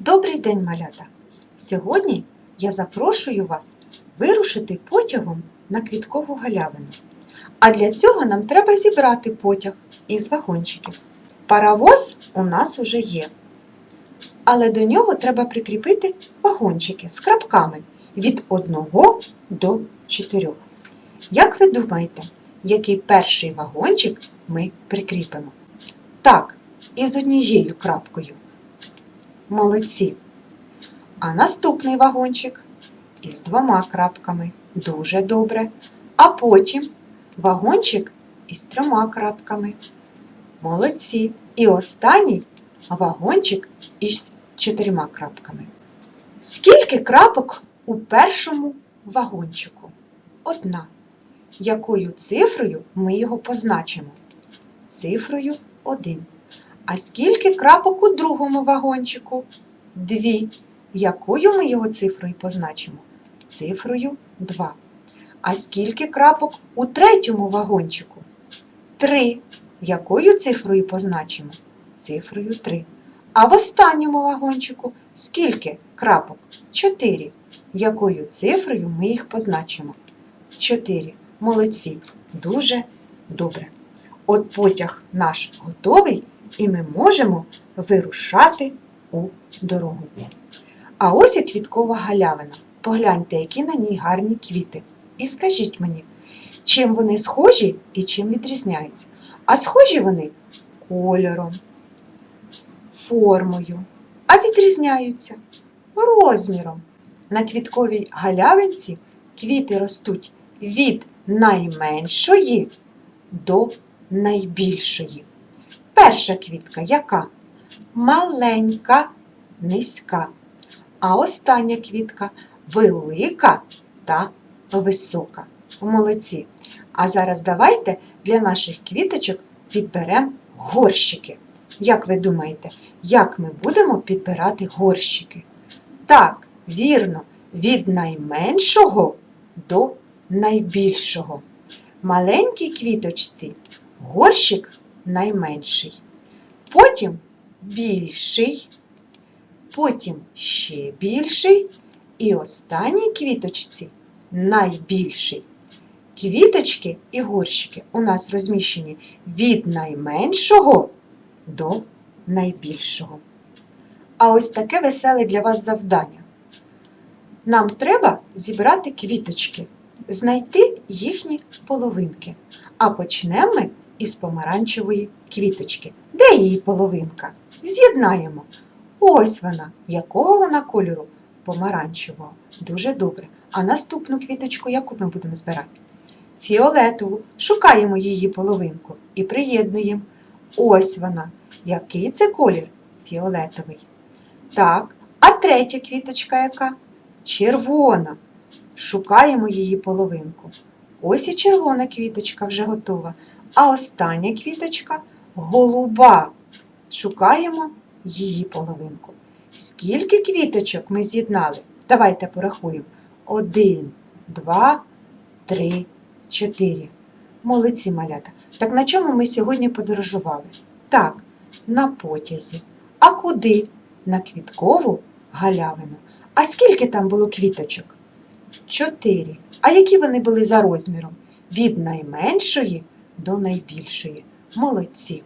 Добрий день, малята! Сьогодні я запрошую вас вирушити потягом на квіткову галявину. А для цього нам треба зібрати потяг із вагончиків. Паровоз у нас уже є. Але до нього треба прикріпити вагончики з крапками від 1 до 4. Як ви думаєте, який перший вагончик ми прикріпимо? Так, із однією крапкою. Молодці. А наступний вагончик із двома крапками. Дуже добре. А потім вагончик із трьома крапками. Молодці. І останній вагончик із чотирма крапками. Скільки крапок у першому вагончику? Одна. Якою цифрою ми його позначимо? Цифрою 1. А скільки крапок у другому вагончику? Дві. Якою ми його цифрою позначимо? Цифрою 2. А скільки крапок у третьому вагончику? Три. Якою цифрою позначимо? Цифрою 3. А в останньому вагончику скільки крапок? 4. Якою цифрою ми їх позначимо? 4. Молодці. Дуже добре. От потяг наш готовий, і ми можемо вирушати у дорогу. А ось і квіткова галявина. Погляньте, які на ній гарні квіти. І скажіть мені, чим вони схожі і чим відрізняються? А схожі вони кольором, формою, а відрізняються розміром. На квітковій галявинці квіти ростуть від найменшої до найбільшої. Перша квітка яка? Маленька, низька. А остання квітка велика та висока. Молодці. А зараз давайте для наших квіточок підберемо горщики. Як ви думаєте, як ми будемо підбирати горщики? Так, вірно, від найменшого до найбільшого. Маленькій квіточці горщик найменший. Потім більший, потім ще більший і останній квіточці найбільший. Квіточки і горщики у нас розміщені від найменшого до найбільшого. А ось таке веселе для вас завдання. Нам треба зібрати квіточки, знайти їхні половинки. А почнемо ми із помаранчевої квіточки. Де її половинка? З'єднаємо. Ось вона. Якого вона кольору? Помаранчевого. Дуже добре. А наступну квіточку, яку ми будемо збирати? Фіолетову. Шукаємо її половинку і приєднуємо. Ось вона. Який це колір? Фіолетовий. Так, а третя квіточка яка? Червона. Шукаємо її половинку. Ось і червона квіточка вже готова. А остання квіточка голуба. Шукаємо її половинку. Скільки квіточок ми з'єднали? Давайте порахуємо. Один, два, три, чотири. Молодці малята. Так на чому ми сьогодні подорожували? Так, на потязі. А куди? На квіткову галявину. А скільки там було квіточок? Чотири. А які вони були за розміром? Від найменшої до найбільшої. Молодці.